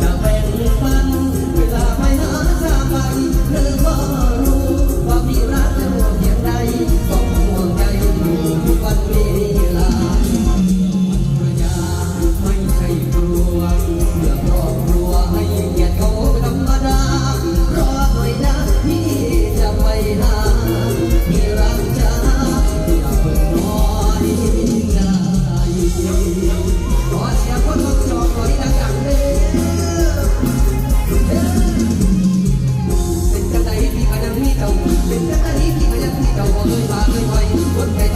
จะแบ่งปันเวลาไปหาชาบัเธอก็รู้วาพี่รักจะห่วงเพียงใดต้องห่วงใจอยู่ทุกวันเวลาปัญญาไม่ใช่กลัวเมื่อพร้อ เป็นนักเลงที่ไม่ยังมีเก่าบ่เคยพาเคยไปคนไกล